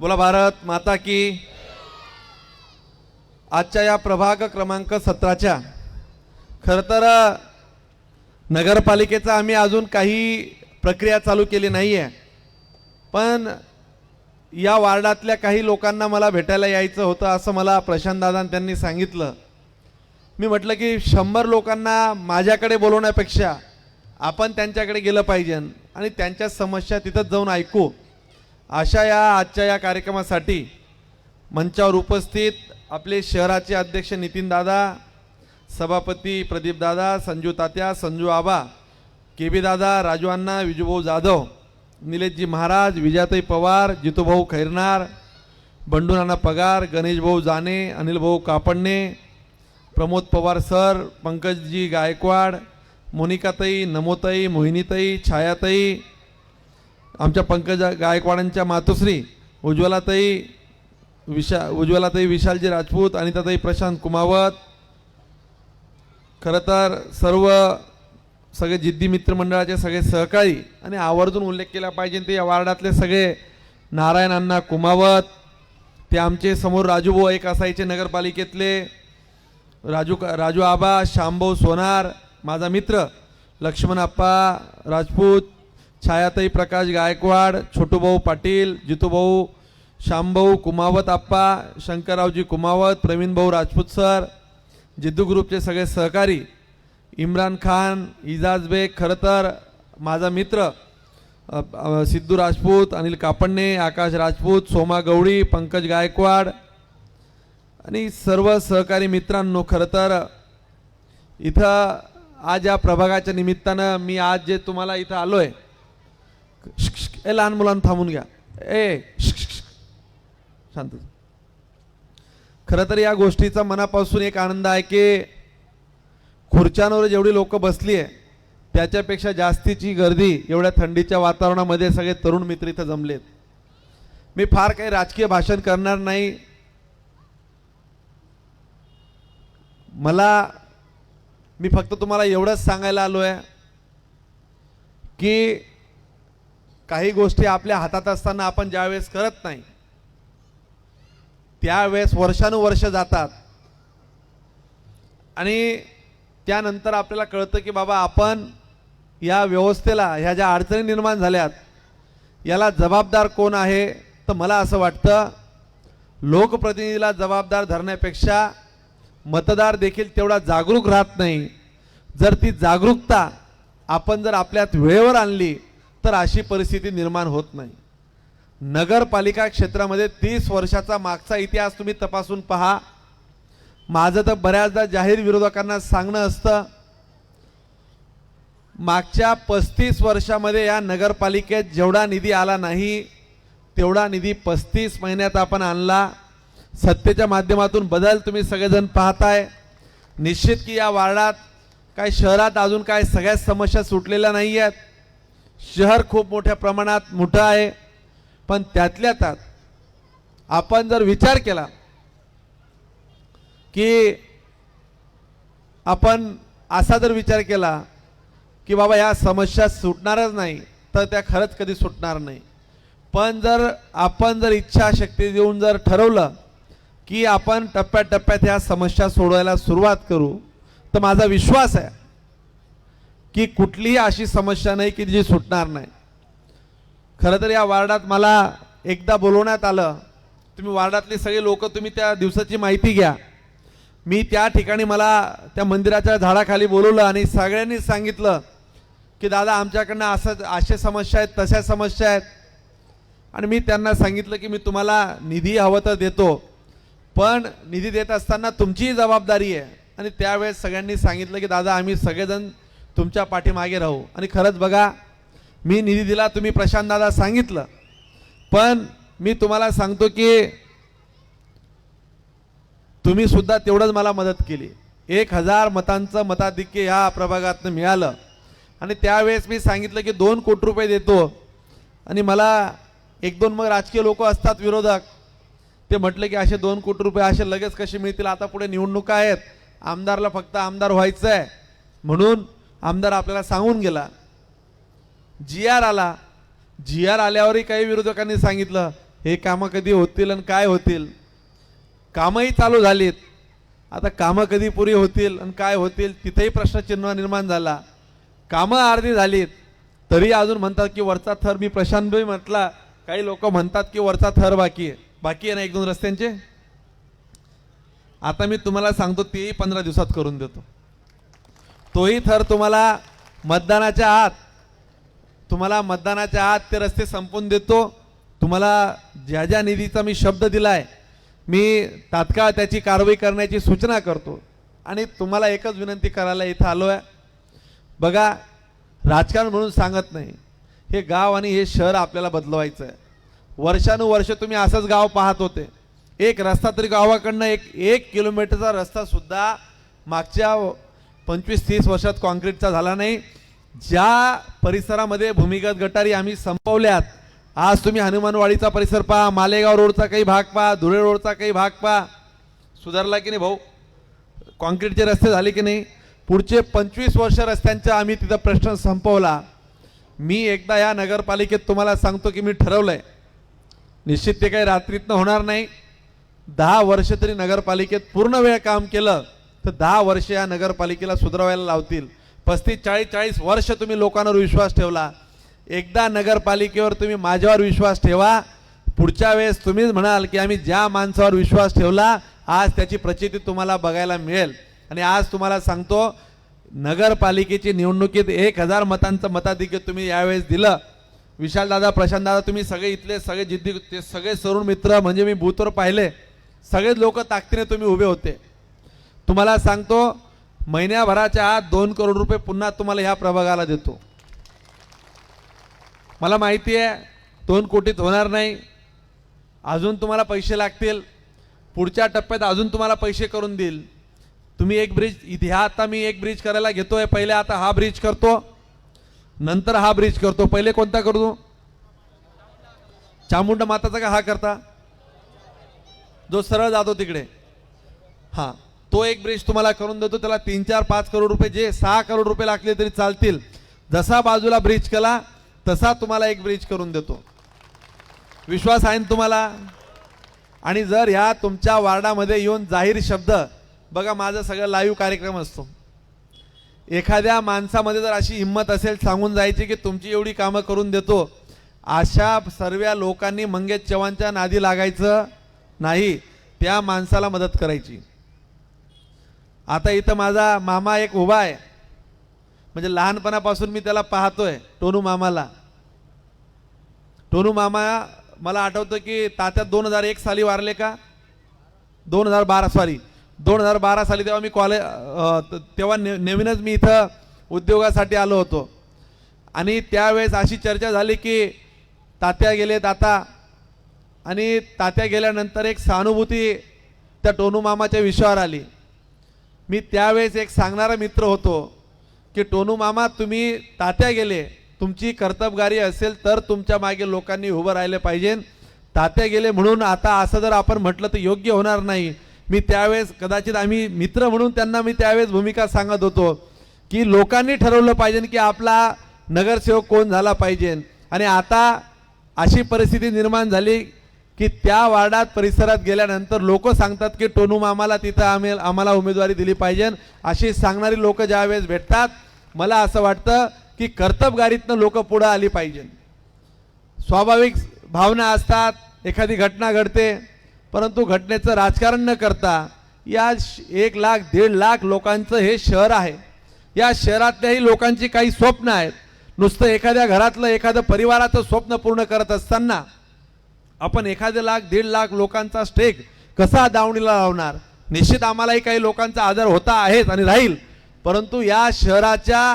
बोला भारत माता की. आजच्या या प्रभाग क्रमांक सतराच्या खरं तर नगरपालिकेचा आम्ही अजून काही प्रक्रिया चालू केली नाही आहे पण या वार्डातल्या काही लोकांना मला भेटायला यायचं होतं असं मला प्रशांत त्यांनी सांगितलं. मी म्हटलं की शंभर लोकांना माझ्याकडे बोलवण्यापेक्षा आपण त्यांच्याकडे गेलं पाहिजे आणि त्यांच्या समस्या तिथंच जाऊन ऐकू. अशा या आजच्या या कार्यक्रमासाठी मंचावर उपस्थित आपले शहराचे अध्यक्ष नितीन दादा सभापती प्रदीप दादा संजू तात्या संजू आबा के बी दादा राजू अण्णा विजूभाऊ जाधव निलेशजी महाराज विजयाताई पवार जितूभाऊ खैरनार बंडू नाना पगार गणेशभाऊ जाने अनिलभाऊ कापडणे प्रमोद पवार सर पंकजजी गायकवाड मोनिकाताई नमोताई मोहिनीताई छायाताई आमच्या पंकजा गायकवाडांच्या मातोश्री उज्ज्वलाताई विशा उज्ज्वलाताई विशालजी राजपूत अनिताताई प्रशांत कुमावत खरं तर सर्व सगळे जिद्दी मित्रमंडळाचे सगळे सहकारी आणि आवर्जून उल्लेख केला पाहिजे. ते या वार्डातले सगळे नारायण अण्णा कुमावत ते आमचे समोर राजूभाऊ एक असायचे नगरपालिकेतले राजू राजू आबा श्यामभाऊ सोनार माझा मित्र लक्ष्मण आप्पा राजपूत छायाताई प्रकाश गायकवाड छोटूभाऊ पाटील जितूभाऊ श्यामभाऊ कुमावत आप्पा शंकररावजी कुमावत प्रवीणभाऊ राजपूत सर जिद्दू ग्रुपचे सगळे सहकारी इम्रान खान इजाज बेग खरं तर माझा मित्र सिद्धू राजपूत अनिल कापडणे आकाश राजपूत सोमा गवळी पंकज गायकवाड आणि सर्व सहकारी मित्रांनो खरं तर इथं आज या प्रभागाच्या निमित्तानं मी आज जे तुम्हाला इथं आलो आहे ए लहान मुलांना थांबून घ्या. ए शांत खरं तर या गोष्टीचा मनापासून एक आनंद आहे की खुर्च्यांवर जेवढी लोक बसली आहे त्याच्यापेक्षा जास्तीची गर्दी एवढ्या थंडीच्या वातावरणामध्ये सगळे तरुण मित्र इथं जमलेत मी फार काही राजकीय भाषण करणार नाही. मला मी फक्त तुम्हाला एवढंच सांगायला आलो आहे की काही गोष्टी आपल्या हातात असताना आपण ज्यावेळेस करत नाही त्यावेळेस वर्षानुवर्ष जातात. आणि त्यानंतर आपल्याला कळतं की बाबा आपण या व्यवस्थेला ह्या ज्या अडचणी निर्माण झाल्यात याला जबाबदार कोण आहे? तर मला असं वाटतं लोकप्रतिनिधीला जबाबदार धरण्यापेक्षा मतदार देखील तेवढा जागरूक राहत नाही. जर ती जागरूकता आपण जर आपल्यात वेळेवर आणली तर अशी परिस्थिती निर्माण होत नाही. नगरपालिका क्षेत्रामध्ये तीस वर्षाचा मागचा इतिहास तुम्ही तपासून पहा. माझं तर बऱ्याचदा जाहीर विरोधकांना सांगणं असतं मागच्या पस्तीस वर्षामध्ये या नगरपालिकेत जेवढा निधी आला नाही तेवढा निधी पस्तीस महिन्यात आपण आणला. सत्तेच्या माध्यमातून बदल तुम्ही सगळेजण पाहताय. निश्चित की या वार्डात काय शहरात अजून काय सगळ्याच समस्या सुटलेल्या नाही आहेत शहर खूप मोठ्या प्रमाणात मोठं आहे पण त्यातल्या त्यात आपण जर विचार केला की आपण असा जर विचार केला की बाबा या समस्या सुटणारच नाही तर त्या खरंच कधी सुटणार नाही. पण जर आपण जर इच्छाशक्ती देऊन जर ठरवलं की आपण टप्प्याटप्प्यात ह्या समस्या सोडवायला सुरुवात करू तर माझा विश्वास आहे की कुठलीही अशी समस्या नाही की जी सुटणार नाही. खरं तर या वार्डात मला एकदा बोलवण्यात आलं तुम्ही वार्डातले सगळे लोक तुम्ही त्या दिवसाची माहिती घ्या. मी त्या ठिकाणी मला त्या मंदिराच्या झाडाखाली बोलवलं आणि सगळ्यांनी सांगितलं की दादा आमच्याकडनं असं अशा समस्या आहेत तशा समस्या आहेत. आणि मी त्यांना सांगितलं की मी तुम्हाला निधी हवं तर देतो पण निधी देत असताना तुमचीही जबाबदारी आहे. आणि त्यावेळेस सगळ्यांनी सांगितलं की दादा आम्ही सगळेजण तुमच्या पाठीमागे राहू. आणि खरंच बघा मी निधी दिला तुम्ही प्रशांत दादा सांगितलं. पण मी तुम्हाला सांगतो की तुम्ही सुद्धा तेवढंच मला मदत केली. एक हजार मतांचं मताधिक्य ह्या प्रभागातनं मिळालं. आणि त्यावेळेस मी सांगितलं की दोन कोटी रुपये देतो. आणि मला एक दोन मग राजकीय लोक असतात विरोधक. ते म्हटलं की असे दोन कोटी रुपये असे लगेच कसे मिळतील? आता पुढे निवडणुका आहेत. आमदारला फक्त आमदार व्हायचं आहे म्हणून आमदार आपल्याला सांगून गेला जी आर आला जी आर आल्यावरही काही विरोधकांनी सांगितलं हे कामं कधी होतील आणि काय होतील? कामंही चालू झालीत. आता कामं कधी पुरी होतील आणि काय होतील तिथेही प्रश्नचिन्ह निर्माण झाला. कामं अर्धी झालीत. तरी अजून म्हणतात की वरचा थर मी प्रशांत म्हटला काही लोक म्हणतात की वरचा थर बाकी आहे. बाकी आहे ना एक दोन रस्त्यांचे? आता मी तुम्हाला सांगतो तेही पंधरा दिवसात करून देतो. तोही थर तुम्हाला मतदानाच्या आत तुम्हाला मतदानाच्या आत ते रस्ते संपवून देतो. तुम्हाला ज्या ज्या निधीचा मी शब्द दिलाय मी तात्काळ त्याची कारवाई करण्याची सूचना करतो. आणि तुम्हाला एकच विनंती करायला इथं आलो आहे बघा राजकारण म्हणून सांगत नाही. हे गाव आणि हे शहर आपल्याला बदलवायचं आहे वर्षानुवर्ष तुम्ही असंच गाव पाहत होते. एक रस्ता तरी गावाकडनं एक एक किलोमीटरचा रस्ता सुद्धा मागच्या पंचवीस तीस वर्षात कॉन्क्रीटचा झाला नाही. ज्या परिसरामध्ये भूमिगत गटारी आम्ही संपवल्यात आज तुम्ही हनुमानवाडीचा परिसर पहा मालेगाव रोडचा काही भाग पहा धुळे रोडचा काही भाग पहा. सुधारला की नाही भाऊ? कॉन्क्रीटचे रस्ते झाले की नाही? पुढचे पंचवीस वर्ष रस्त्यांचा आम्ही तिथं प्रश्न संपवला. मी एकदा या नगरपालिकेत तुम्हाला सांगतो की मी ठरवलंय. निश्चित ते काही रात्रीतनं होणार नाही. दहा वर्ष तरी नगरपालिकेत पूर्ण वेळ काम केलं. तर दहा वर्ष या नगरपालिकेला सुधारवायला लावतील. पस्तीस चाळीस चाळीस वर्ष तुम्ही लोकांवर विश्वास ठेवला. एकदा नगरपालिकेवर तुम्ही माझ्यावर विश्वास ठेवा. पुढच्या वेळेस तुम्हीच म्हणाल की आम्ही ज्या माणसावर विश्वास ठेवला आज त्याची प्रचिती तुम्हाला बघायला मिळेल. आणि आज तुम्हाला सांगतो नगरपालिकेची निवडणुकीत एक हजार मतांचं मताधिक्य तुम्ही यावेळेस दिलं. विशालदादा प्रशांतदादा तुम्ही सगळे इथले सगळे जिद्दी ते सगळे तरुण मित्र म्हणजे मी बूथवर पाहिले. सगळेच लोक ताकदीने तुम्ही उभे होते. तुम्हाला सांगतो महिन्याभराच्या आत दोन करोड रुपये पुन्हा तुम्हाला ह्या प्रभागाला देतो. मला माहिती आहे दोन कोटीत होणार नाही. अजून तुम्हाला पैसे लागतील. पुढच्या टप्प्यात अजून तुम्हाला पैसे करून देईल. तुम्ही एक ब्रिज इथे ह्या आता मी एक ब्रिज करायला घेतोय. पहिले आता हा ब्रिज करतो. नंतर हा ब्रिज करतो. पहिले कोणता करतो चामुंडा माताचा का हा करता? जो सरळ जातो तिकडे. हां. तो एक ब्रिज तुम्हाला करून देतो त्याला तीन चार पाच करोड रुपये जे सहा करोड रुपये लागले तरी चालतील. जसा बाजूला ब्रिज केला तसा तुम्हाला एक ब्रिज करून देतो. विश्वास आहे ना तुम्हाला? आणि जर ह्या तुमच्या वार्डामध्ये येऊन जाहीर शब्द बघा माझा सगळं लाईव्ह कार्यक्रम असतो. एखाद्या माणसामध्ये जर अशी हिंमत असेल सांगून जायची की तुमची एवढी कामं करून देतो अशा सर्व लोकांनी मंगेश चव्हाणच्या नादी लागायचं नाही त्या माणसाला मदत करायची. आता इथं माझा मामा एक उभा आहे. म्हणजे लहानपणापासून मी त्याला पाहतोय टोनू मामाला. टोनू मामा मला आठवतं की तात्या दोन हजार एक साली वारले का? दोन हजार बारा सॉरी दोन हजार बारा साली तेव्हा मी कॉलेज तेव्हा ने नवीनच मी इथं उद्योगासाठी आलो होतो. आणि त्यावेळेस अशी चर्चा झाली की तात्या गेले ताता आणि तात्या गेल्यानंतर एक सहानुभूती त्या टोनू मामाच्या विषयावर आली. मी त्यावेळेस एक सांगणारा मित्र होतो की टोनू मामा तुम्ही तात्या गेले. तुमची कर्तबगारी असेल तर तुमच्या मागे लोकांनी उभं राहिले पाहिजे. तात्या गेले म्हणून आता असं जर आपण म्हटलं तर योग्य होणार नाही. मी त्यावेळेस कदाचित आम्ही मित्र म्हणून त्यांना मी त्यावेळेस भूमिका सांगत होतो की लोकांनी ठरवलं पाहिजे की आपला नगरसेवक कोण झाला पाहिजे. आणि आता अशी परिस्थिती निर्माण झाली की त्या वार्डात परिसरात गेल्यानंतर लोक सांगतात की टोनू मामाला तिथं आम्ही आम्हाला उमेदवारी दिली पाहिजे. अशी सांगणारी लोक ज्यावेळेस भेटतात मला असं वाटतं की कर्तबगारीतनं लोक पुढं आली पाहिजे. स्वाभाविक भावना असतात एखादी घटना घडते परंतु घटनेचं राजकारण न करता या श- एक लाख दीड लाख लोकांचं हे शहर आहे. या शहरातल्याही लोकांची काही स्वप्न आहेत. नुसतं एखाद्या घरातलं एखादं परिवाराचं स्वप्न पूर्ण करत असताना आपण एखादे लाख दीड लाख लोकांचा स्टेक कसा दावणीला लावणार? निश्चित आम्हालाही काही लोकांचा आदर होता आहेच आणि राहील. परंतु या शहराच्या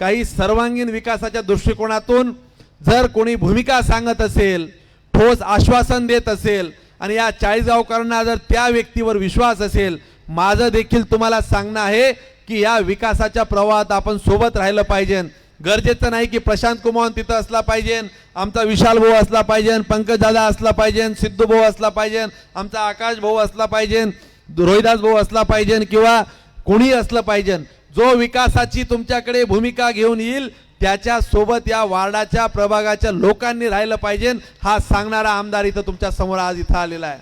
काही सर्वांगीण विकासाच्या दृष्टिकोनातून जर कोणी भूमिका सांगत असेल ठोस आश्वासन देत असेल आणि या चाळीसगावकरांना जर त्या व्यक्तीवर विश्वास असेल माझं देखील तुम्हाला सांगणं आहे की या विकासाच्या प्रवाहात आपण सोबत राहिलं पाहिजे. गरजेचं नाही की प्रशांत कुमार तिथं असला पाहिजे आमचा विशाल भाऊ असला पाहिजे पंकज दादा असला पाहिजे सिद्धू भाऊ असला पाहिजे आमचा आकाश भाऊ असला पाहिजे रोहिदास भाऊ असला पाहिजे किंवा कोणी असलं पाहिजे. जो विकासाची तुमच्याकडे भूमिका घेऊन येईल त्याच्या सोबत या वार्डाच्या प्रभागाच्या लोकांनी राहिलं पाहिजे हा सांगणारा आमदार इथं तुमच्यासमोर आज इथं आलेला आहे.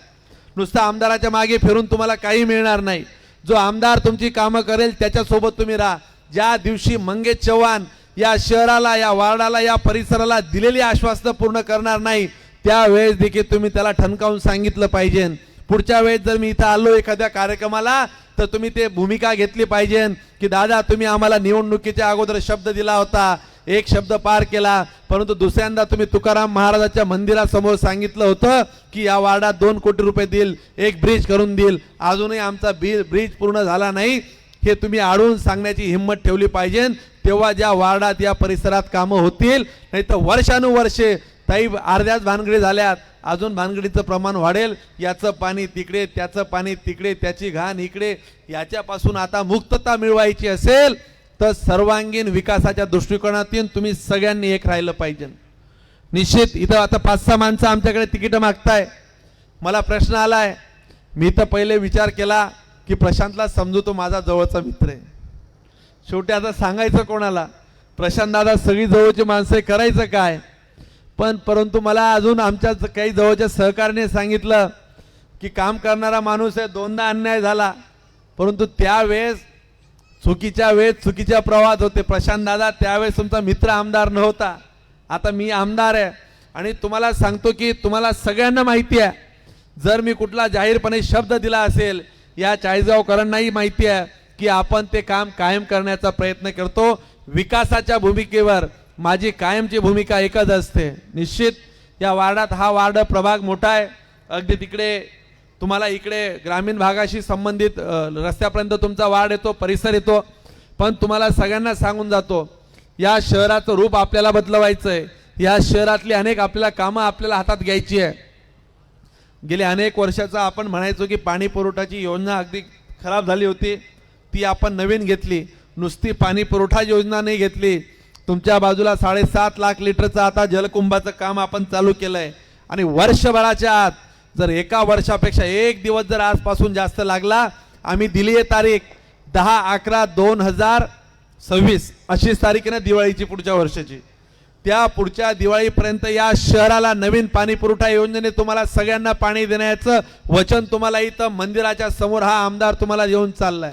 नुसतं आमदाराच्या मागे फिरून तुम्हाला काही मिळणार नाही. जो आमदार तुमची कामं करेल त्याच्यासोबत तुम्ही राहा. ज्या दिवशी मंगेश चव्हाण या शहराला या वार्डाला या परिसराला दिलेली आश्वासनं पूर्ण करणार नाही त्यावेळेस देखील तुम्ही त्याला ठणकावून सांगितलं पाहिजे. पुढच्या वेळेस जर मी इथं आलो एखाद्या कार्यक्रमाला तर तुम्ही ते भूमिका घेतली पाहिजे. की दादा तुम्ही आम्हाला निवडणुकीच्या अगोदर शब्द दिला होता एक शब्द पार केला परंतु दुसऱ्यांदा तुम्ही तुकाराम महाराजाच्या मंदिरासमोर सांगितलं होतं की या वार्डात दोन कोटी रुपये देईल एक ब्रिज करून देईल. अजूनही आमचा बी ब्रिज पूर्ण झाला नाही. हे तुम्ही आडून सांगण्याची हिंमत ठेवली पाहिजे. तेव्हा ज्या वार्डात या परिसरात कामं होतील नाही तर वर्षानुवर्षे ताई अर्ध्याच भानगडी झाल्यात अजून भानगडीचं प्रमाण वाढेल. याचं पाणी तिकडे त्याचं पाणी तिकडे त्याची घाण इकडे. याच्यापासून आता मुक्तता मिळवायची असेल तर सर्वांगीण विकासाच्या दृष्टिकोनातून तुम्ही सगळ्यांनी एक राहिलं पाहिजे. निश्चित इथं आता पाच सहा माणसं आमच्याकडे तिकीटं मागताय. मला प्रश्न आलाय. मी तर पहिले विचार केला की प्रशांतला समजू तो माझा जवळचा मित्र आहे. शेवटी आता सांगायचं कोणाला? प्रशांत दादा सगळी जवळची माणसं करायचं काय? पण परंतु मला अजून आमच्या काही जवळच्या सहकार्याने सांगितलं की काम करणारा माणूस आहे दोनदा अन्याय झाला. परंतु त्यावेळेस चुकीच्या वेळेस चुकीच्या प्रवाहात होते. प्रशांत दादा त्यावेळेस तुमचा मित्र आमदार नव्हता. आता मी आमदार आहे. आणि तुम्हाला सांगतो की तुम्हाला सगळ्यांना माहिती आहे. जर मी कुठला जाहीरपणे शब्द दिला असेल या चाळीसगावकरांनाही माहिती आहे की आपण ते काम कायम करण्याचा प्रयत्न करतो. विकासाच्या भूमिकेवर माझी कायमची भूमिका एकच असते. निश्चित या वार्डात हा वार्ड प्रभाग मोठा आहे. अगदी तिकडे तुम्हाला इकडे ग्रामीण भागाशी संबंधित रस्त्यापर्यंत तुमचा वार्ड येतो परिसर येतो. पण तुम्हाला सगळ्यांना सांगून जातो या शहराचं रूप आपल्याला बदलवायचं आहे या शहरातली अनेक आपल्याला कामं आपल्याला हातात घ्यायची आहे. गेले अनेक वर्षाचा आपण म्हणायचो की पाणी पुरवठाची योजना अगदी खराब झाली होती. ती आपण नवीन घेतली. नुसती पाणी पुरवठा योजना नाही घेतली. तुमच्या बाजूला साडेसात लाख लिटरचं आता जलकुंभाचं काम आपण चालू केलं आहे आणि वर्षभराच्या आत जर एका वर्षापेक्षा एक दिवस जर आजपासून जास्त लागला आम्ही दिली आहे तारीख दहा अकरा दोन हजार सव्वीस. अशीच तारीख आहे ना दिवाळीची पुढच्या वर्षाची. त्या पुढच्या दिवाळीपर्यंत या शहराला नवीन पाणी पुरवठा योजनेने तुम्हाला सगळ्यांना पाणी देण्याचं वचन तुम्हाला इथं मंदिराच्या समोर हा आमदार तुम्हाला येऊन चाललाय.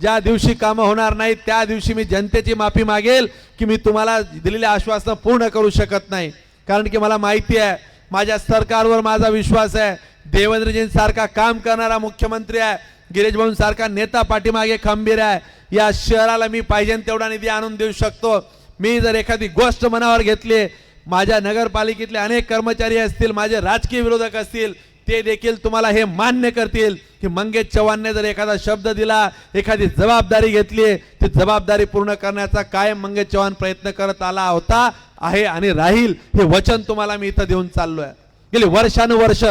ज्या दिवशी कामं होणार नाही त्या दिवशी मी जनतेची माफी मागेल की मी तुम्हाला दिलेले आश्वासनं पूर्ण करू शकत नाही. कारण की मला माहिती आहे माझ्या सरकारवर माझा विश्वास आहे. देवेंद्रजींसारखा काम करणारा मुख्यमंत्री आहे. गिरीश सारखा नेता पाठीमागे खंबीर आहे. या शहराला मी पाहिजे तेवढा निधी आणून देऊ शकतो. मी जर एखादी गोष्ट मनावर घेतली माझ्या नगरपालिकेतले अनेक कर्मचारी असतील माझे राजकीय विरोधक असतील ते देखील तुम्हाला हे मान्य करतील की मंगेश चव्हाणने जर एखादा शब्द दिला एखादी जबाबदारी घेतली ती जबाबदारी पूर्ण करण्याचा कायम मंगेश चव्हाण प्रयत्न करत आला होता आहे आणि राहील हे वचन तुम्हाला मी इथं देऊन चाललोय. गेली वर्षानुवर्ष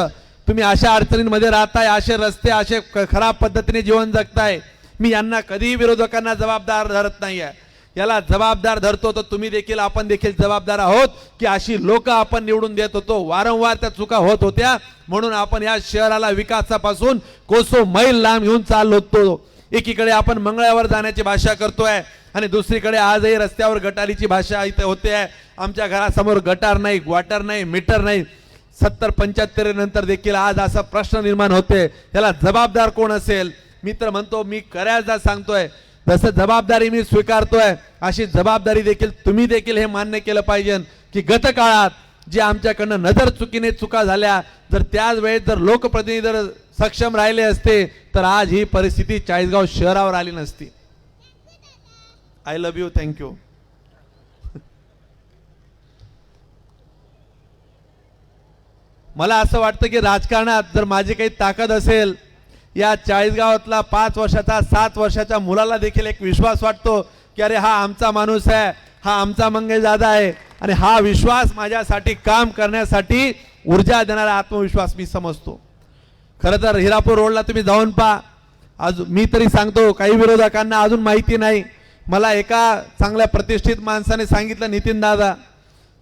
तुम्ही अशा अडचणींमध्ये राहताय असे रस्ते असे ख- खराब पद्धतीने जीवन जगताय. मी यांना कधीही विरोधकांना जबाबदार धरत नाही आहे याला जबाबदार धरतो तर तुम्ही देखील आपण देखील जबाबदार आहोत की अशी लोक आपण निवडून देत होतो. वारंवार त्या चुका होत होत्या. म्हणून आपण या शहराला विकासापासून कोसो मैल लांब घेऊन चाललो होतो. एकीकडे आपण मंगळावर जाण्याची भाषा करतोय आणि दुसरीकडे आजही रस्त्यावर गटारीची भाषा इथे होते. आहे आमच्या घरासमोर गटार नाही ग्वाटर नाही मीटर नाही. सत्तर पंच्याहत्तर नंतर देखील आज असा प्रश्न निर्माण होते. त्याला जबाबदार कोण असेल? मी तर म्हणतो मी करायचा सांगतोय जसं जबाबदारी मी स्वीकारतोय. अशी जबाबदारी देखील तुम्ही देखील हे मान्य केलं पाहिजे. की गत काळात जे आमच्याकडनं नजर चुकीने चुका झाल्या जर त्याच वेळेस जर लोकप्रतिनिधी जर सक्षम राहिले असते तर आज ही परिस्थिती चाळीसगाव शहरावर आली नसती. आय लव्ह यू थँक्यू मला असं वाटतं की राजकारणात जर माझी काही ताकद असेल या चाळीसगावातला पाच वर्षाचा सात वर्षाच्या मुलाला देखील एक विश्वास वाटतो की अरे हा आमचा माणूस आहे हा आमचा मंगेश दादा आहे. आणि हा विश्वास माझ्यासाठी काम करण्यासाठी ऊर्जा देणारा आत्मविश्वास मी समजतो. खरं तर हिरापूर रोडला तुम्ही जाऊन पहा. आज मी तरी सांगतो काही विरोधकांना अजून माहिती नाही. मला एका चांगल्या प्रतिष्ठित माणसाने सांगितलं नितीन दादा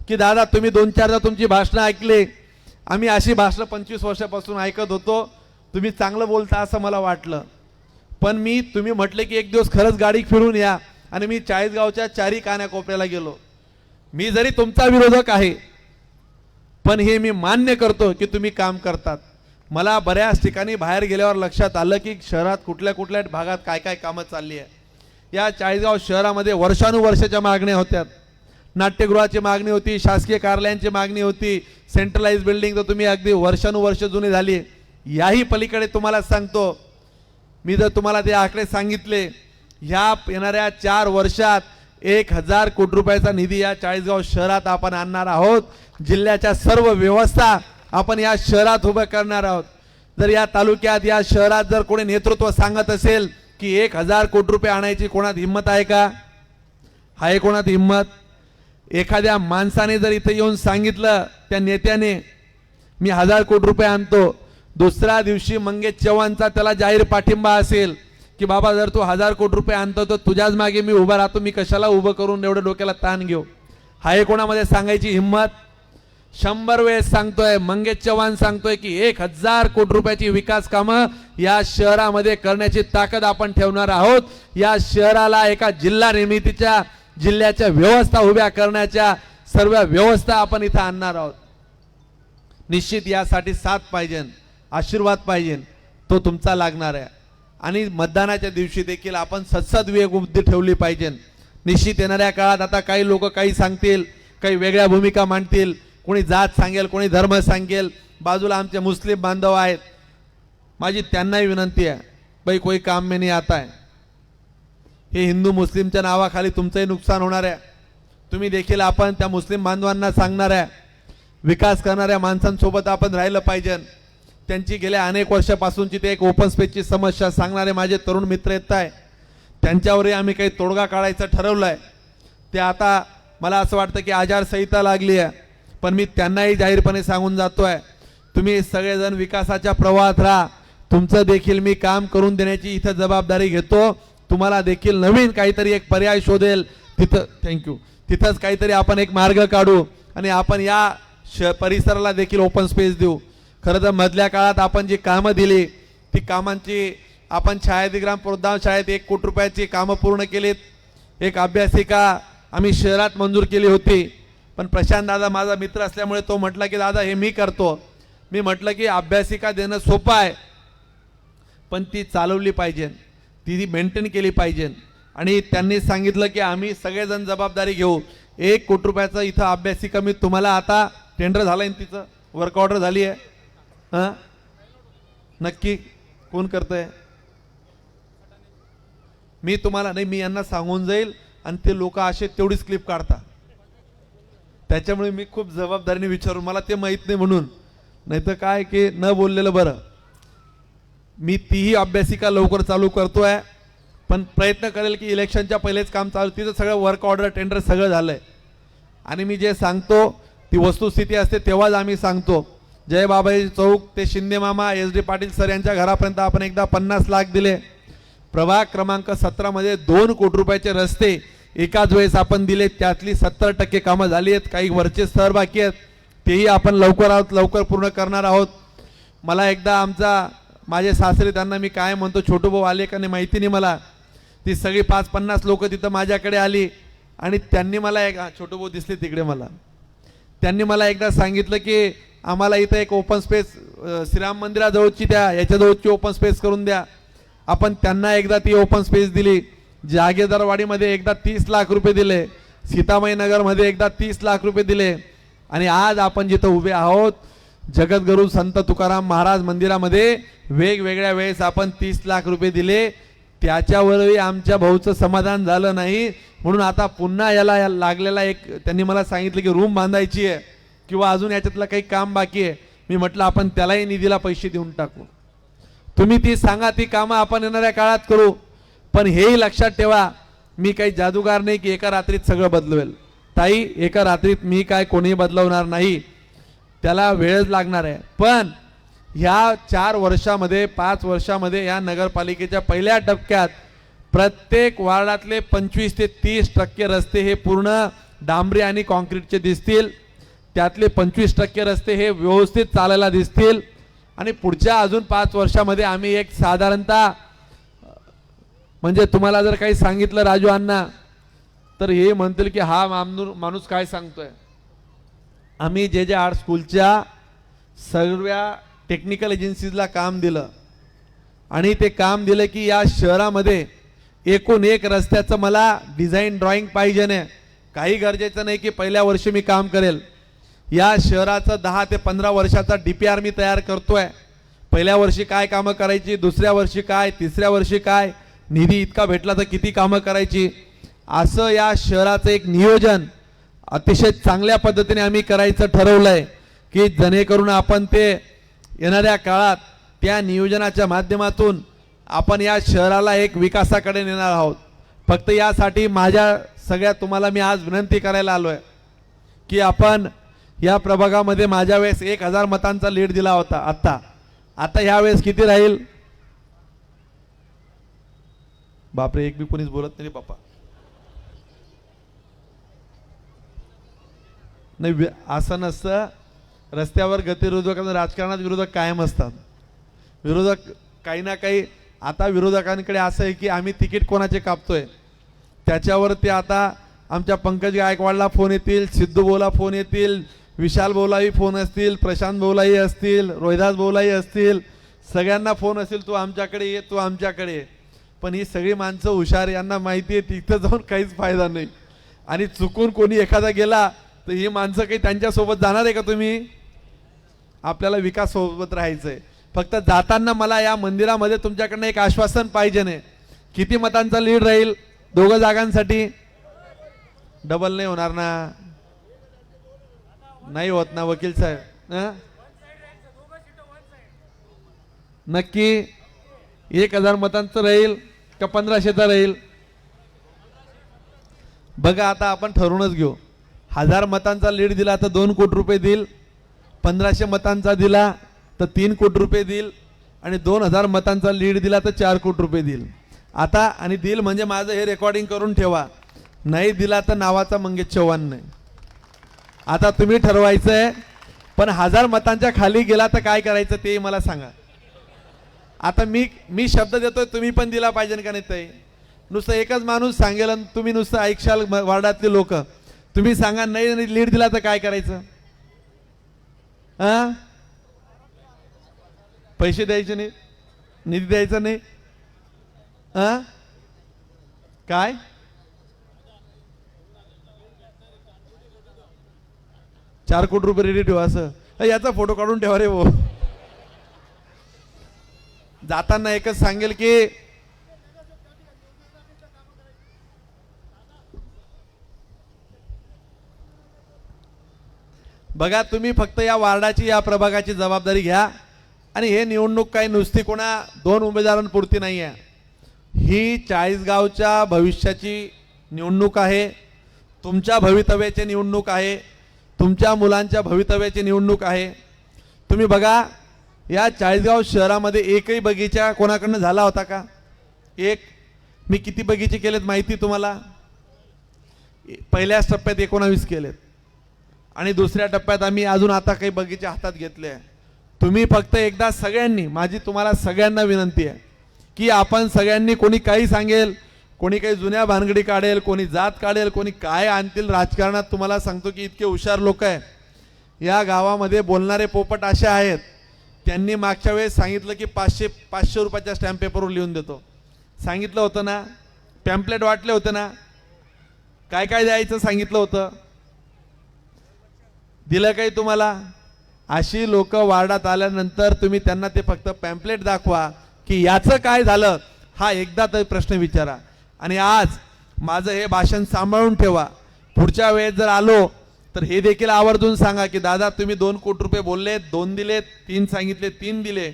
की दादा तुम्ही दोन चारदा तुमची भाषणं ऐकली. आम्ही अशी भाषणं पंचवीस वर्षापासून ऐकत होतो. तुम्ही चांगलं बोलता असं मला वाटलं. पण मी तुम्ही म्हटले की एक दिवस खरंच गाडी फिरून या आणि मी चाळीसगावच्या चारी कान्याकोपऱ्याला गेलो. मी जरी तुमचा विरोधक आहे पण हे मी मान्य करतो की तुम्ही काम करतात. मला बऱ्याच ठिकाणी बाहेर गेल्यावर लक्षात आलं की शहरात कुठल्या कुठल्या भागात काय काय कामं चालली आहे. या चाळीसगाव शहरामध्ये वर्षानुवर्षाच्या मागण्या होत्या. नाट्यगृहाची मागणी होती शासकीय कार्यालयांची मागणी होती सेंट्रलाइज बिल्डिंग तर तुम्ही अगदी वर्षानुवर्ष जुनी झाली याही पलीकडे तुम्हाला सांगतो. मी जर तुम्हाला ते आकडे सांगितले ह्या येणाऱ्या चार वर्षात एक हजार कोटी रुपयाचा निधी या चाळीसगाव शहरात आपण आणणार आहोत. जिल्ह्याच्या सर्व व्यवस्था आपण या शहरात उभं करणार आहोत. जर या तालुक्यात या शहरात जर कोणी नेतृत्व सांगत असेल की एक हजार कोटी रुपये आणायची कोणात हिंमत आहे का? आहे कोणात हिंमत? एखाद्या माणसाने जर इथं येऊन सांगितलं त्या नेत्याने मी हजार कोटी रुपये आणतो. दुसऱ्या दिवशी मंगेश चव्हाणचा त्याला जाहीर पाठिंबा असेल की बाबा जर तू हजार कोटी रुपये आणतो तर तुझ्याच मागे मी उभा राहतो मी कशाला उभं करून एवढं डोक्याला ताण घेऊ? हाय कोणामध्ये सांगायची हिंमत? शंभर वेळेस सांगतोय मंगेश चव्हाण सांगतोय की एक हजार कोटी रुपयाची विकास कामं या शहरामध्ये करण्याची ताकद आपण ठेवणार आहोत. या शहराला एका जिल्हा निर्मितीच्या जिल्ह्याच्या व्यवस्था उभ्या करण्याच्या सर्व व्यवस्था आपण इथं आणणार आहोत. निश्चित यासाठी साथ पाहिजे. आशीर्वाद पाहिजे. तो तुमचा लागणार आहे. आणि मतदानाच्या दिवशी देखील आपण सत्सद बुद्धी ठेवली पाहिजे. निश्चित येणाऱ्या काळात आता काही लोक काही सांगतील काही वेगळ्या भूमिका मांडतील. कोणी जात सांगेल कोणी धर्म सांगेल. बाजूला आमचे मुस्लिम बांधव आहेत. माझी त्यांनाही विनंती आहे बाई कोई काम मे नाही आता आहे हे हिंदू मुस्लिमच्या नावाखाली तुमचंही नुकसान होणार आहे. तुम्ही देखील आपण त्या मुस्लिम बांधवांना सांगणार आहे. विकास करणाऱ्या माणसांसोबत आपण राहिलं पाहिजे. त्यांची गेल्या अनेक वर्षापासूनची ते एक ओपन स्पेसची समस्या सांगणारे माझे तरुण मित्र येत आहे त्यांच्यावरही आम्ही काही तोडगा काढायचं ठरवलं आहे ते आता मला असं वाटतं की आचारसंहिता लागली आहे पण मी त्यांनाही जाहीरपणे सांगून जातो आहे तुम्ही सगळेजण विकासाच्या प्रवाहात राहा. तुमचं देखील मी काम करून देण्याची इथं जबाबदारी घेतो. तुम्हाला देखील नवीन काहीतरी एक पर्याय शोधेल. तिथं थँक्यू तिथंच काहीतरी आपण एक मार्ग काढू आणि आपण या श परिसराला देखील ओपन स्पेस देऊ. खरं तर मधल्या काळात आपण जी कामं दिली ती कामांची आपण छायादिग्राम प्रोत्साहन शाळेत एक कोटी रुपयाची कामं पूर्ण केलीत. एक अभ्यासिका आम्ही शहरात मंजूर केली होती. पण प्रशांत दादा माझा मित्र असल्यामुळे तो म्हटला की दादा हे मी करतो. मी म्हटलं की अभ्यासिका देणं सोपं आहे पण ती चालवली पाहिजे. ती ती मेंटेन केली पाहिजे. आणि त्यांनी सांगितलं की आम्ही सगळेजण जबाबदारी घेऊ. एक कोटी रुपयाचं इथं अभ्यासिका मी तुम्हाला आता टेंडर झालं आहे तिचं वर्क ऑर्डर झाली आहे. हां? नक्की कोण करतंय? मी तुम्हाला नाही मी यांना सांगून जाईल आणि ते लोक असे तेवढीच क्लिप काढता त्याच्यामुळे मी खूप जबाबदारीने विचारून मला ते माहीत नाही म्हणून. नाही तर काय की न बोललेलं बरं. मी तीही अभ्यासिका लवकर चालू करतोय पण प्रयत्न करेल की इलेक्शनच्या पहिलेच काम चालू तिथं सगळं वर्क ऑर्डर टेंडर सगळं झालंय. आणि मी जे सांगतो ती वस्तुस्थिती असते तेव्हाच आम्ही सांगतो. जय बाबाजी चौक ते शिंदे मामा एस डी पाटील सर यांच्या घरापर्यंत आपण एकदा पन्नास लाख दिले. प्रभाग क्रमांक सतरामध्ये दोन कोटी रुपयाचे रस्ते एकाच वेळेस आपण दिले. त्यातली सत्तर टक्के कामं झाली आहेत काही वरचे स्तर बाकी आहेत. तेही आपण लवकर आहोत लवकर पूर्ण करणार आहोत. मला एकदा आमचा माझे सासरे त्यांना मी काय म्हणतो छोटू भाऊ आले का नाही माहिती नाही मला. ती सगळी पाच पन्नास लोक तिथं माझ्याकडे आली आणि त्यांनी मला एक छोटू भाऊ दिसले तिकडे मला. त्यांनी मला एकदा सांगितलं की आम्हाला इथं एक ओपन स्पेस श्रीराम मंदिराजवळची द्या याच्याजवळची ओपन स्पेस करून द्या. आपण त्यांना एकदा ती ओपन स्पेस दिली. जागेदारवाडीमध्ये एकदा तीस लाख रुपये दिले. सीतामाई नगरमध्ये एकदा तीस लाख रुपये दिले. आणि आज आपण जिथं उभे आहोत जगद्गुरू संत तुकाराम महाराज मंदिरामध्ये वेगवेगळ्या वेळेस आपण तीस लाख रुपये दिले. त्याच्यावरही आमच्या भाऊचं समाधान झालं नाही. म्हणून आता पुन्हा याला या लागलेला एक त्यांनी मला सांगितलं की रूम बांधायची आहे. किंवा अजून याच्यातलं काही काम बाकी आहे मी म्हटलं आपण त्यालाही निधीला पैसे देऊन टाकू. तुम्ही ती सांगा ती कामं आपण येणाऱ्या काळात करू. पण हेही लक्षात ठेवा मी काही जादूगार नाही की एका रात्रीत सगळं बदलवेल. ताई एका रात्रीत मी काय कोणीही बदलवणार नाही. त्याला वेळच लागणार आहे. पण ह्या चार वर्षामध्ये पाच वर्षामध्ये या नगरपालिकेच्या पहिल्या टप्प्यात प्रत्येक वार्डातले पंचवीस ते तीस टक्के रस्ते हे पूर्ण डांबरी आणि कॉन्क्रीटचे दिसतील. त्यातले पंचवीस टक्के रस्ते हे व्यवस्थित चालायला दिसतील. आणि पुढच्या अजून पाच वर्षामध्ये आम्ही एक साधारणतः म्हणजे तुम्हाला जर काही सांगितलं राजू अण्णा तर हे म्हणतील की हा मामनूर माणूस काय सांगतोय? आम्ही जे जे आर्ट स्कूलच्या सर्व टेक्निकल एजन्सीजला काम दिलं. आणि ते काम दिलं की या शहरामध्ये एकूण एक रस्त्याचं मला डिझाईन ड्रॉइंग पाहिजे नाही काही गरजेचं नाही की पहिल्या वर्षी मी काम करेल. या शहराचं दहा ते पंधरा वर्षाचा डी पी आर मी तयार करतोय. पहिल्या वर्षी काय कामं करायची दुसऱ्या वर्षी काय तिसऱ्या वर्षी काय? निधी इतका भेटला तर किती कामं करायची? असं या शहराचं एक नियोजन अतिशय चांगल्या पद्धतीने आम्ही करायचं ठरवलंय की जेणेकरून आपण ते येणाऱ्या काळात त्या नियोजनाच्या माध्यमातून आपण या शहराला एक विकासाकडे नेणार आहोत. फक्त यासाठी माझ्या सगळ्या तुम्हाला मी आज विनंती करायला आलो आहे की आपण या प्रभागामध्ये माझ्या वेळेस एक हजार मतांचा लीड दिला होता आत्ता आता ह्या वेळेस किती राहील? बापरे एक बी कोणीच बोलत नाही बापा. नाही असं नसतं. रस्त्यावर गतिरोधक राजकारणात विरोधक कायम असतात. विरोधक काही ना काही आता विरोधकांकडे असं आहे की आम्ही तिकीट कोणाचे कापतोय? त्याच्यावरती आता आमच्या पंकज गायकवाडला फोन येतील सिद्धू बोला फोन येतील विशाल बोलाही फोन असतील प्रशांत बोलाही असतील रोहिदास बोलाही असतील. सगळ्यांना फोन असेल तू आमच्याकडे ये तू आमच्याकडे ये. पण ही सगळी माणसं हुशार यांना माहिती आहे तिथं जाऊन काहीच फायदा नाही. आणि चुकून कोणी एखादा गेला तर ही माणसं काही त्यांच्यासोबत जाणार आहे का तुम्ही? आपल्याला विकास सोबत राहायचं आहे फक्त जाताना मला या मंदिरामध्ये तुमच्याकडनं एक आश्वासन पाहिजे नाही. किती मतांचा लीड राहील दोघं जागांसाठी? डबल नाही होणार ना. नाही होत ना वकील साहेब. नक्की एक हजार मतांचं राहील का पंधराशेचा राहील? बघा आता आपण ठरवूनच घेऊ. हजार मतांचा लीड दिला तर दोन कोटी रुपये देईल. पंधराशे मतांचा दिला तर तीन कोटी रुपये देईल. आणि दोन हजार मतांचा लीड दिला तर चार कोटी रुपये देईल. आता आणि देईल म्हणजे माझं हे रेकॉर्डिंग करून ठेवा. नाही दिला तर नावाचा मंगेश चव्हाण नाही. आता तुम्ही ठरवायचं आहे पण हजार मतांच्या खाली गेला तर काय करायचं ते मला सांगा. आता मी मी शब्द देतोय तुम्ही पण दिला पाहिजे का नाही ते नुसतं एकच माणूस सांगेल आणि तुम्ही नुसतं ऐकशाल म- वार्डातले लोक. तुम्ही सांगा नाही लीड दिला तर काय करायचं? हां पैसे द्यायचे नाही? निधी द्यायचा नाही? हा काय? चार कोटी रुपये रेडी ठेवा असं. याचा फोटो काढून ठेवा रे भाऊ. जाताना एकच सांगेल की बघा तुम्ही फक्त या वार्डाची या प्रभागाची जबाबदारी घ्या. आणि हे निवडणूक काही नुसती कोणा दोन उमेदवारांपुरती नाही आहे ही चाळीसगावच्या भविष्याची निवडणूक आहे. तुमच्या भवितव्याची निवडणूक आहे. तुमच्या मुलांच्या भवितव्याची निवडणूक आहे. तुम्ही बघा या चाळीसगाव शहरामध्ये एकही बगीचा कोणाकडनं झाला होता का? एक. मी किती बगीचे केलेत माहिती तुम्हाला? पहिल्याच टप्प्यात एकोणावीस केलेत. आणि दुसऱ्या टप्प्यात आम्ही अजून आता काही बगीचे हातात घेतले आहे. तुम्ही फक्त एकदा सगळ्यांनी माझी तुम्हाला सगळ्यांना विनंती आहे की आपण सगळ्यांनी कोणी काही सांगेल कोणी काही जुन्या भानगडी काढेल कोणी जात काढेल कोणी काय आणतील राजकारणात तुम्हाला सांगतो की इतके हुशार लोक आहे या गावामध्ये बोलणारे पोपट असे आहेत. त्यांनी मागच्या वेळेस सांगितलं की पाचशे पाचशे रुपयाच्या स्टॅम्प पेपरवर लिहून देतो. सांगितलं होतं ना पॅम्पलेट वाटले होते ना काय काय द्यायचं सांगितलं होतं? दिलं काही तुम्हाला? अशी लोक वार्डात आल्यानंतर तुम्ही त्यांना ते फक्त पॅम्पलेट दाखवा की याचं काय झालं? हा एकदा तरी प्रश्न विचारा. आणि आज माझं हे भाषण सांभाळून ठेवा. पुढच्या वेळेस जर आलो तर हे देखील आवर्जून सांगा की दादा तुम्ही दोन कोटी रुपये बोलले दोन दिले तीन सांगितले तीन दिले.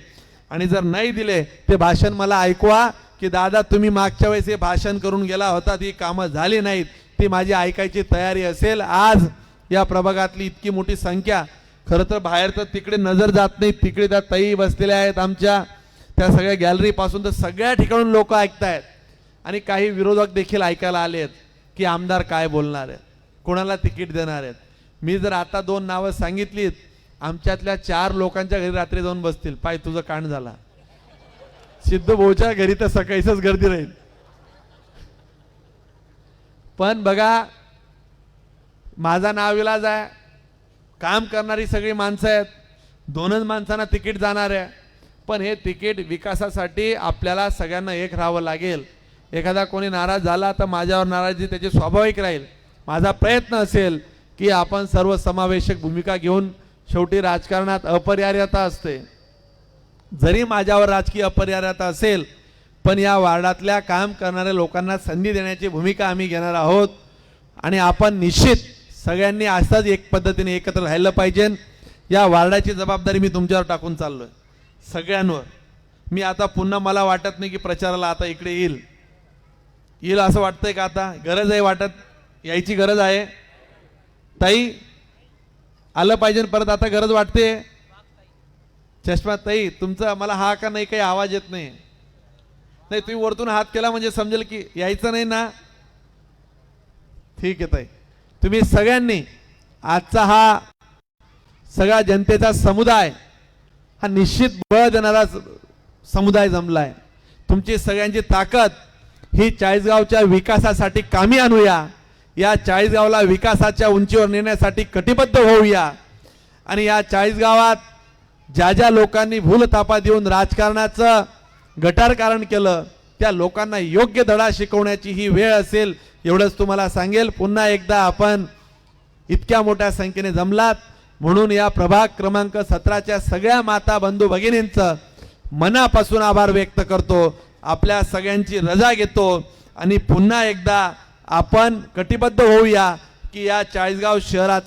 आणि जर नाही दिले ते भाषण मला ऐकवा की दादा तुम्ही मागच्या वेळेस हे भाषण करून गेला होता ती कामं झाली नाहीत. ती माझी ऐकायची तयारी असेल. आज या प्रभागातली इतकी मोठी संख्या. खरं तर बाहेर तर तिकडे नजर जात नाही. तिकडे त्या ताई बसलेल्या आहेत आमच्या. त्या सगळ्या गॅलरीपासून तर सगळ्या ठिकाणून लोक ऐकतायत. आणि काही विरोधक देखील ऐकायला आले आहेत की आमदार काय बोलणार आहेत? कोणाला तिकीट देणार आहेत? मी जर आता दोन नावं सांगितलीत आमच्यातल्या चार लोकांच्या घरी रात्री जाऊन बसतील. पाय तुझं कांड झाला. सिद्ध भाऊच्या घरी तर सकाळीच गर्दी राहील. पण बघा माझा नाविलाज आहे. काम करणारी सगळी माणसं आहेत. दोनच माणसांना तिकीट जाणार आहे. पण हे तिकीट विकासासाठी आपल्याला सगळ्यांना एक राहावं लागेल. एखादा कोणी नाराज झाला तर माझ्यावर नाराजी त्याची स्वाभाविक राहील. माझा प्रयत्न असेल की आपण सर्व समावेशक भूमिका घेऊन शेवटी राजकारणात अपरिहार्यता असते. जरी माझ्यावर राजकीय अपरिहार्यता असेल पण या वार्डातल्या काम करणाऱ्या लोकांना संधी देण्याची भूमिका आम्ही घेणार आहोत. आणि आपण निश्चित सगळ्यांनी असाच एक पद्धतीने एकत्र राहिलं पाहिजे. या वार्डाची जबाबदारी मी तुमच्यावर टाकून चाललोय. सगळ्यांवर. मी आता पुन्हा मला वाटत नाही की प्रचाराला आता इकडे येईल. येईल असं वाटतंय का आता? गरज आहे वाटत? यायची गरज आहे. ताई आलं पाहिजे परत आता गरज वाटते? चष्मा ताई तुमचा मला हा का नाही काही आवाज येत नाही. नाही तुम्ही वरतून हात केला म्हणजे समजेल की यायचं नाही ना? ठीक आहे ताई. तुम्ही सगळ्यांनी आजचा हा सगळा जनतेचा समुदाय हा निश्चित बळ देणारा समुदाय समुदाय जमलाय. तुमची सगळ्यांची ताकद ही चाळीसगावच्या विकासासाठी कामी आणूया. या चाळीसगावला विकासाच्या उंचीवर नेण्यासाठी कटिबद्ध होऊया. आणि या चाळीसगावात ज्या ज्या लोकांनी भूलथापा देऊन राजकारणाचं गटारकारण केलं त्या लोकांना योग्य धडा शिकवण्याची ही वेळ असेल एवढंच तुम्हाला सांगेल. पुन्हा एकदा आपण इतक्या मोठ्या संख्येने जमलात. म्हणून या प्रभाग क्रमांक सतराच्या सगळ्या माता बंधू भगिनींचं मनापासून आभार व्यक्त करतो. आपल्या सगळ्यांची रजा घेतो. आणि पुन्हा एकदा आपण कटिबद्ध होऊया की या चाळीसगाव शहराचा